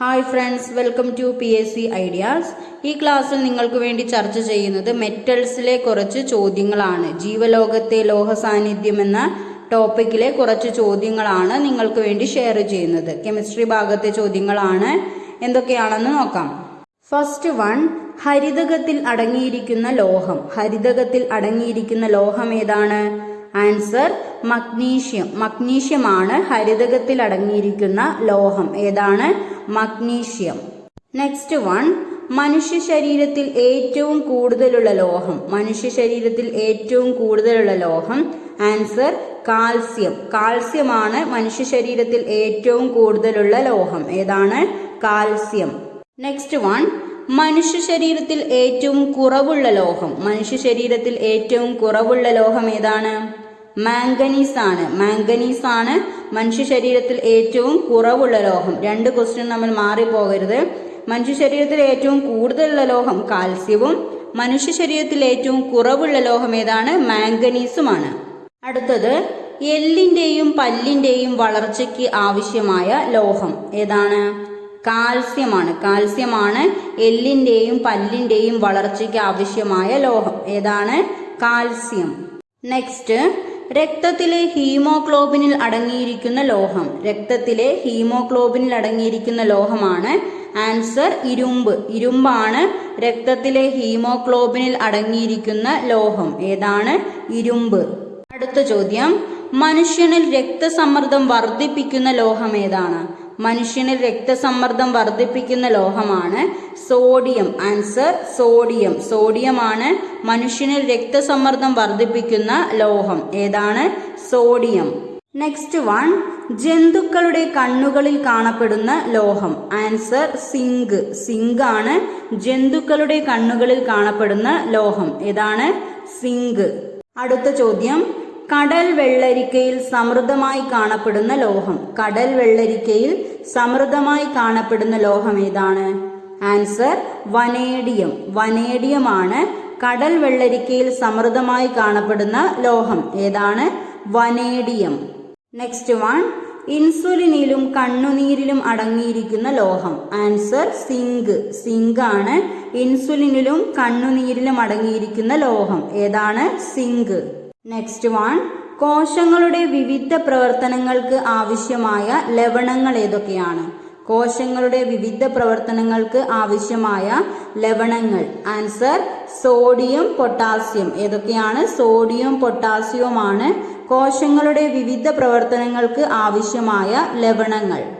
Hi friends welcome to P S C ideas ഈ ക്ലാസ്സിൽ നിങ്ങൾക്ക് വേണ്ടി ചർച്ച ചെയ്യുന്നത് മെറ്റൽസിലെ കുറച്ച് ചോദ്യങ്ങളാണ്. ജീവലോകത്തെ ലോഹ സാന്നിധ്യം എന്ന ടോപ്പിക്കിലെ കുറച്ച് ചോദ്യങ്ങളാണ് നിങ്ങൾക്ക് വേണ്ടി ഷെയർ ചെയ്യുന്നത്. കെമിസ്ട്രി ഭാഗത്തെ ചോദ്യങ്ങളാണ്. എന്തൊക്കെയാണെന്ന് നോക്കാം. ഫസ്റ്റ് വൺ ഹരിതകത്തിൽ അടങ്ങിയിരിക്കുന്ന ലോഹം. ഹരിതകത്തിൽ അടങ്ങിയിരിക്കുന്ന ലോഹം ഏതാണ്? ആൻസർ മഗ്നീഷ്യം മഗ്നീഷ്യമാണ് ഹരിതകത്തിൽ അടങ്ങിയിരിക്കുന്ന ലോഹം. ഏതാണ്? മഗ്നീഷ്യം. നെക്സ്റ്റ് വൺ മനുഷ്യ ശരീരത്തിൽ ഏറ്റവും കൂടുതലുള്ള ലോഹം. മനുഷ്യ ശരീരത്തിൽ ഏറ്റവും കൂടുതലുള്ള ലോഹം ആൻസർ കാൽസ്യം. കാൽസ്യമാണ് മനുഷ്യ ശരീരത്തിൽ ഏറ്റവും കൂടുതലുള്ള ലോഹം. ഏതാണ്? കാൽസ്യം. നെക്സ്റ്റ് വൺ മനുഷ്യ ശരീരത്തിൽ ഏറ്റവും കുറവുള്ള ലോഹം. മനുഷ്യ ശരീരത്തിൽ ഏറ്റവും കുറവുള്ള ലോഹം ഏതാണ്? മാംഗനീസ് ആണ്. മാംഗനീസ് ആണ് മനുഷ്യ ശരീരത്തിൽ ഏറ്റവും കുറവുള്ള ലോഹം. രണ്ട് ക്വസ്റ്റ്യൻ നമ്മൾ മാറിപ്പോകരുത് മനുഷ്യ ശരീരത്തിൽ ഏറ്റവും കൂടുതലുള്ള ലോഹം കാൽസ്യവും മനുഷ്യ ശരീരത്തിൽ ഏറ്റവും കുറവുള്ള ലോഹം ഏതാണ്? മാംഗനീസുമാണ് അടുത്തത് എല്ലിന്റെയും പല്ലിന്റെയും വളർച്ചയ്ക്ക് ആവശ്യമായ ലോഹം ഏതാണ്? കാൽസ്യമാണ് കാൽസ്യമാണ് എല്ലിന്റെയും പല്ലിന്റെയും വളർച്ചയ്ക്ക് ആവശ്യമായ ലോഹം. ഏതാണ്? കാൽസ്യം. നെക്സ്റ്റ് രക്തത്തിലെ ഹീമോഗ്ലോബിനിൽ അടങ്ങിയിരിക്കുന്ന ലോഹം. രക്തത്തിലെ ഹീമോഗ്ലോബിനിൽ അടങ്ങിയിരിക്കുന്ന ലോഹമാണ് ആൻസർ ഇരുമ്പ്. ഇരുമ്പാണ് രക്തത്തിലെ ഹീമോഗ്ലോബിനിൽ അടങ്ങിയിരിക്കുന്ന ലോഹം. ഏതാണ്? ഇരുമ്പ്. അടുത്ത ചോദ്യം. മനുഷ്യനിൽ രക്തസമ്മർദ്ദം വർദ്ധിപ്പിക്കുന്ന ലോഹം ഏതാണ്? മനുഷ്യനിൽ രക്തസമ്മർദ്ദം വർദ്ധിപ്പിക്കുന്ന ലോഹമാണ് സോഡിയം. Answer sodium. സോഡിയമാണ് മനുഷ്യന് രക്തസമ്മർദ്ദം വർദ്ധിപ്പിക്കുന്ന ലോഹം. ഏതാണ്? സോഡിയം. നെക്സ്റ്റ് വൺ ജന്തുക്കളുടെ കണ്ണുകളിൽ കാണപ്പെടുന്ന ലോഹം. Answer zinc. സിങ്ക് ആണ് ജന്തുക്കളുടെ കണ്ണുകളിൽ കാണപ്പെടുന്ന ലോഹം. ഏതാണ്? സിങ്ക്. അടുത്ത ചോദ്യം കടൽ വെള്ളരിക്കയിൽ സമൃദ്ധമായി കാണപ്പെടുന്ന ലോഹം. കടൽ വെള്ളരിക്കയിൽ സമൃദ്ധമായി കാണപ്പെടുന്ന ലോഹം ഏതാണ്? Answer vanadium. വനേഡിയമാണ് കടൽ വെള്ളരിക്കയിൽ സമൃദ്ധമായി കാണപ്പെടുന്ന ലോഹം. ഏതാണ്? വനേഡിയം. നെക്സ്റ്റ് വൺ ഇൻസുലിനിലും കണ്ണുനീരിലും അടങ്ങിയിരിക്കുന്ന ലോഹം. Answer zinc. സിങ്ക് ആണ് ഇൻസുലിനിലും കണ്ണുനീരിലും അടങ്ങിയിരിക്കുന്ന ലോഹം. ഏതാണ്? സിങ്ക്. നെക്സ്റ്റ് വൺ കോശങ്ങളുടെ വിവിധ പ്രവർത്തനങ്ങൾക്ക് ആവശ്യമായ ലവണങ്ങൾ ഏതൊക്കെയാണ്? കോശങ്ങളുടെ വിവിധ പ്രവർത്തനങ്ങൾക്ക് ആവശ്യമായ ലവണങ്ങൾ. ആൻസർ സോഡിയം പൊട്ടാസ്യം ഏതൊക്കെയാണ്? സോഡിയം പൊട്ടാസ്യവുമാണ് കോശങ്ങളുടെ വിവിധ പ്രവർത്തനങ്ങൾക്ക് ആവശ്യമായ ലവണങ്ങൾ.